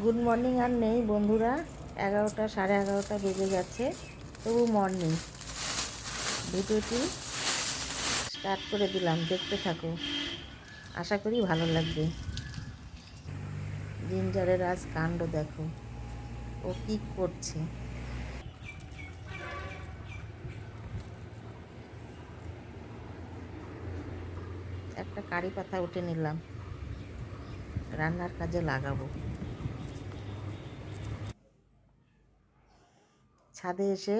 Good morning আর নেই, বন্ধুরা। এগারোটা, সাড়ে এগারোটা বেজে গেছে, তবু মর্নিং ভিডিওটি স্টার্ট করে দিলাম, দেখতে থাকো। আশা করি ভালো লাগবে। জিঞ্জারের আজ কাণ্ড দেখো। ও কি করছে? একটা কারি পাতা উঠে নিলাম। রান্নার কাজে লাগাবো। ছাদে এসে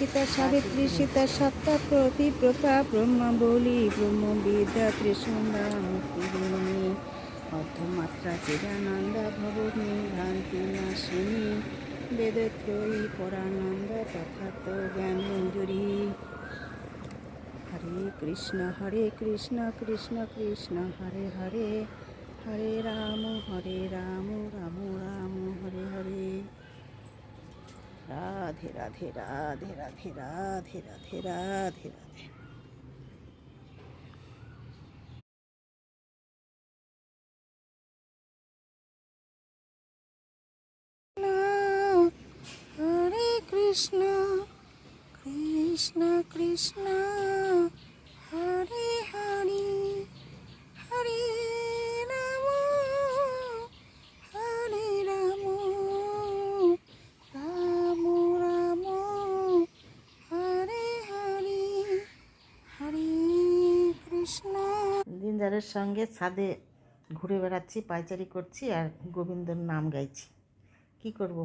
গীতা সাবিত্রী সীতা সত্তা প্রতিব্রতা ব্রহ্মা বলি ব্রহ্ম বিদ্যা ত্রিসুন্দা মুক্তিদিনী অর্ধমাত্রা চিরানন্দা ভবনী ভ্রান্তি নাশিনী বেদত্রয়ী পরানন্দ তথার্থ জ্ঞান মঞ্জুরি হরে কৃষ্ণ হরে কৃষ্ণ কৃষ্ণ কৃষ্ণ, হরে হরে। হরে রাম হরে রাম রাম রাম, হরে হরে। রাধে রাধে রাধে রাধে রাধে রাধে রাধে রাধে। হরে কৃষ্ণ কৃষ্ণ কৃষ্ণ হরে হরে রাম হরে রাম রাম রাম হরে হরে হরে কৃষ্ণ দিনদারের সঙ্গে ছাদে ঘুরে বেড়াচ্ছি, পায়চারি করছি আর গোবিন্দর নাম গাইছি। কি করব?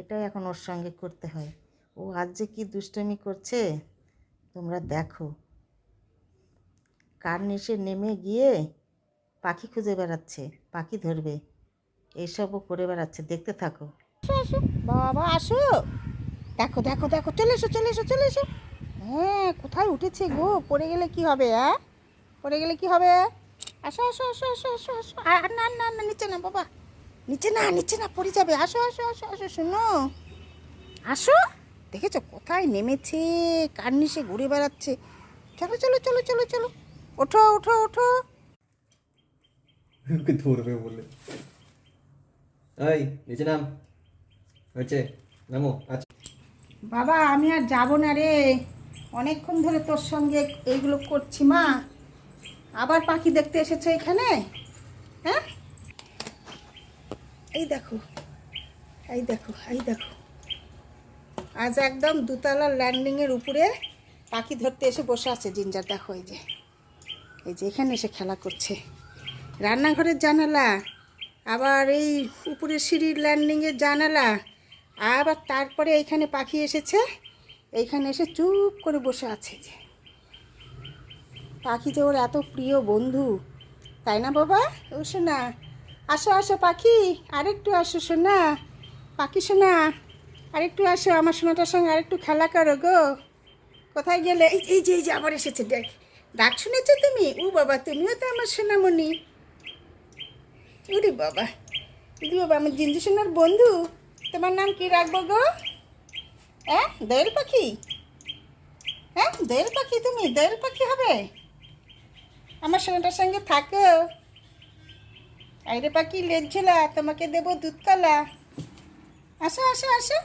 এটাই এখন ওর সঙ্গে করতে হয়। ও আজ যে কী দুষ্টমি করছে, তোমরা দেখো। কার নিচে নেমে গিয়ে পাখি খুঁজে বেড়াচ্ছে, পাখি ধরবে। এইসবও করে বেড়াচ্ছে, দেখতে থাকো। আসো বাবা, আসো। দেখো দেখো দেখো, চলে এসো চলে এসো চলে এসো। হ্যাঁ কোথায় উঠেছে গো? পড়ে গেলে কি হবে হ্যাঁ পড়ে গেলে কি হবে? আসো আসো আসো আসো আসো আসো। আর না না না নিচে না বাবা। নিচে না নিচে না পড়ে যাবে। আসো আসো আসো আসো শোনো। আসো। দেখেছ কোথায় নেমেছে? কার নিচে ঘুরে বেড়াচ্ছে? চলো চলো চলো চলো চলো। ওঠো ওঠো ওঠো। ওকে ধরবে বলে। এই নিচে নাম। হয়েছে। নামো আচ্ছা। বাবা আমি আর যাব না রে। অনেকক্ষণ ধরে তোর সঙ্গে এইগুলো করছি মা। আবার পাখি দেখতে এসেছ এখানে? হ্যাঁ? এই দেখো এই দেখো এই দেখো। আজ একদম দুতলা ল্যান্ডিংয়ের উপরে পাখি ধরতে এসে বসে আছে জিঞ্জার, দেখো এই যে। এই যে এখানে এসে খেলা করছে। রান্নাঘরের জানালা, আবার এই উপরের সিঁড়ির ল্যান্ডিংয়ের জানালা, আবার তারপরে এইখানে পাখি এসেছে, এইখানে এসে চুপ করে বসে আছে যে। পাখি যে ওর এত প্রিয় বন্ধু। তাই না বাবা? ও শোনা আসো আসো পাখি, আরেকটু আসো শোনা পাখি শোনা আরেকটু আসো, আমার সোনাটার সঙ্গে আরেকটু খেলা করো গো। কোথায় গেলে? এই এই যে এই যে, আবার এসেছে, দেখ। ডাক শুনেছো তুমি? ও বাবা, তুমিও তো আমার সোনামণি। উরে বাবা উরে বাবা, আমার জিঞ্জু সোনার বন্ধু। তোমার নাম কি রাখব গো? হ্যাঁ দোয়েল পাখি? হ্যাঁ দোয়েল পাখি তুমি? দোয়েল পাখি হবে? আমার সোনাটার সঙ্গে থাকো। আইরে পাখি লেজঝোলা তোমাকে দেবো দুধ কলা আসো আসো আসো।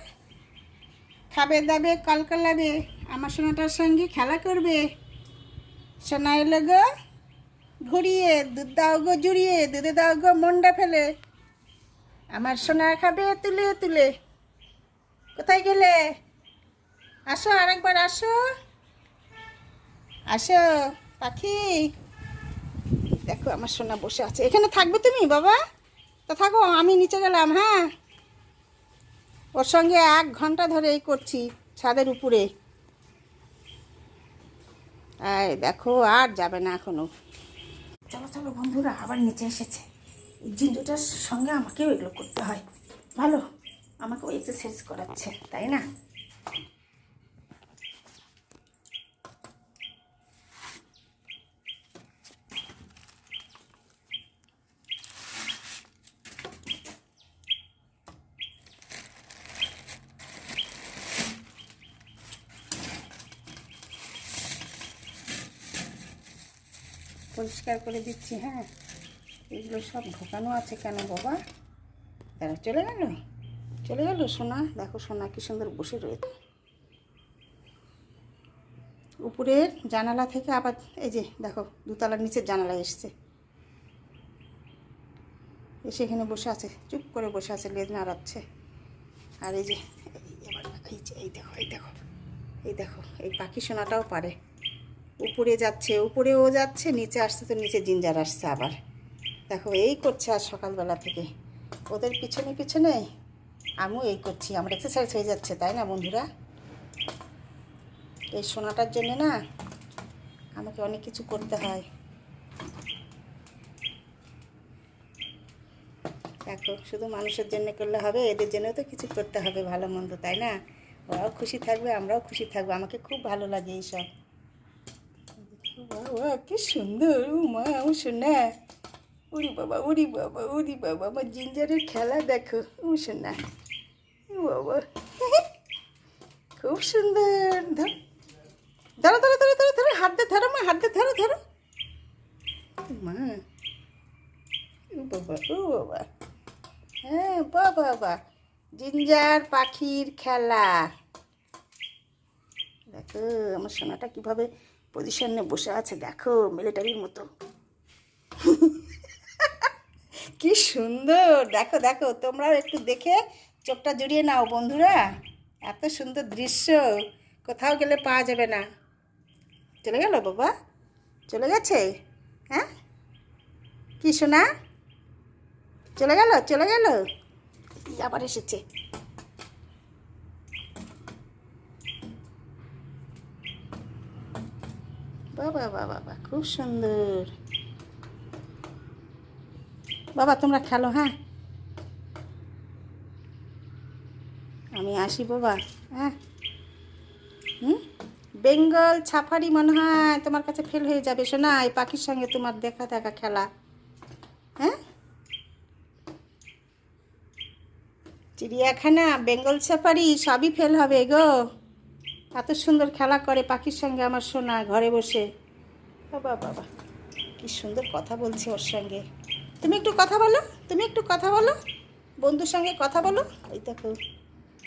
খাবে দাবে কলকলাবে আমার সোনাটার সঙ্গে খেলা করবে। সোনা এলো গো ঘুরিয়ে দুধ দাও গো জুড়িয়ে, দুধে দাও গো মন্ডা ফেলে। আমার সোনা খাবে তুলে তুলে। কোথায় গেলে? আসো, আরেকবার আসো। আসো, পাখি। দেখো, আমার সোনা বসে আছে। এখানে থাকবে তুমি, বাবা? তো থাকো, আমি নিচে গেলাম হ্যাঁ? ওর সঙ্গে এক ঘণ্টা ধরে এই করছি, ছাদের উপরে। এই দেখো, আর যাবে না এখনও। চলো চলো, বন্ধুরা, আবার নিচে এসেছে। এই জিঞ্জুটার সঙ্গে আমাকেও এগুলো করতে হয়। ভালো, আমাকেও এক্সারসাইজ করাচ্ছে, তাই না? পরিষ্কার করে দিচ্ছি হ্যাঁ এগুলো সব ঢোকানো আছে কেন বাবা তারা চলে গেল চলে গেল সোনা দেখো সোনা কি সুন্দর বসে রয়েছে উপরের জানালা থেকে আবার এই যে দেখো দুতলার নিচের জানালা এসছে এসে এখানে বসে আছে চুপ করে বসে আছে লেজ নাড়াচ্ছে আর এই যে এই দেখো এই দেখো এই দেখো এই পাখি সোনাটাও পারে উপরে যাচ্ছে উপরে ও যাচ্ছে, নিচে আসছে তো নিচে জিঞ্জার আসছে আবার। দেখো, এই করছে আর সকালবেলা থেকে। ওদের পিছনে পিছনে আমিও এই করছি, আমার এক্সারসাইজ হয়ে যাচ্ছে, তাই না বন্ধুরা? এই সোনাটার জন্য না আমাকে অনেক কিছু করতে হয়। দেখো, শুধু মানুষের জন্য করলে হবে, এদের জন্যও তো কিছু করতে হবে, ভালো মন্দ, তাই না? ওরাও খুশি থাকবে, আমরাও খুশি থাকব, আমাকে খুব ভালো লাগে এইসব। বাবা, কি সুন্দর মা, ও শোনা উরি বাবা উরি বাবা উরি বাবা, আমার জিঞ্জারের খেলা দেখো, ও ও বাবা। খুব সুন্দর, ধর। ধরো ধরো ধরো ধরো ধরো, হাত দিয়ে ধরো, মা, হাত দিয়ে ধরো ধরো। মা। ও বাবা ও বাবা। হ্যাঁ বাবা বাবা জিঞ্জার পাখির খেলা। দেখো, আমার সোনাটা কীভাবে পজিশনে বসে আছে, দেখো মিলিটারির মতো। কি সুন্দর! দেখো দেখো, তোমরাও একটু দেখে চোখটা জুড়িয়ে নাও, বন্ধুরা। এত সুন্দর দৃশ্য। কোথাও গেলে পাওয়া যাবে না। চলে গেল, বাবা? চলে গেছে? হ্যাঁ? কি শোনা চলে গেল চলে গেল? আবার এসেছে। বাবা বাবা বাবা খুব সুন্দর। বাবা, তোমরা খেলো হ্যাঁ? আমি আসি, বাবা হ্যাঁ? হুম? বেঙ্গল ছাফারি মনে হয় তোমার কাছে ফেল হয়ে যাবে। শোনা, এই পাখির সঙ্গে তোমার দেখা দেখা খেলা। হ্যাঁ? চিড়িয়াখানা, বেঙ্গল সাফারি সবই ফেল হবে গো। এত সুন্দর খেলা করে পাখির সঙ্গে আমার সোনা ঘরে বসে। বাবা বাবা, কি সুন্দর কথা বলছে ওর সঙ্গে। তুমি একটু কথা বলো, তুমি একটু কথা বলো, বন্ধুর সঙ্গে কথা বলো। ওই দেখো,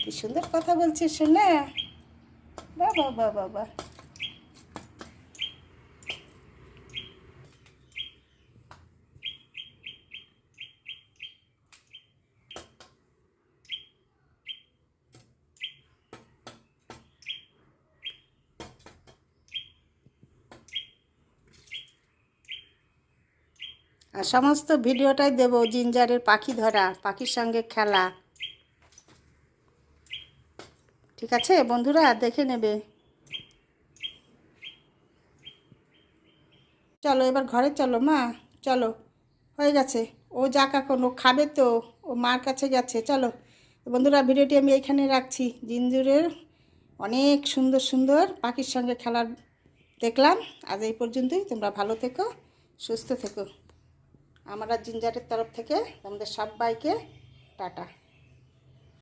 কি সুন্দর কথা বলছে সোনা। বাবা বাবা বাবা। আর সমস্ত ভিডিওটাই দেবো জিঞ্জারের পাখি ধরা, পাখির সঙ্গে খেলা। ঠিক আছে? বন্ধুরা, দেখে নেবে। চলো, এবার ঘরে চলো, মা। চলো, হয়ে গেছে। ও যাক এখন, ও খাবে তো, ও মার কাছে গেছে। চলো, বন্ধুরা, ভিডিওটি আমি এইখানে রাখছি। জিঞ্জুরের অনেক সুন্দর সুন্দর পাখির সঙ্গে খেলার দেখলাম। আজ এই পর্যন্তই। তোমরা ভালো থেকো, সুস্থ থেকো। আমরা জিঞ্জারের তরফ থেকে তোমাদের বাইকে টাটা।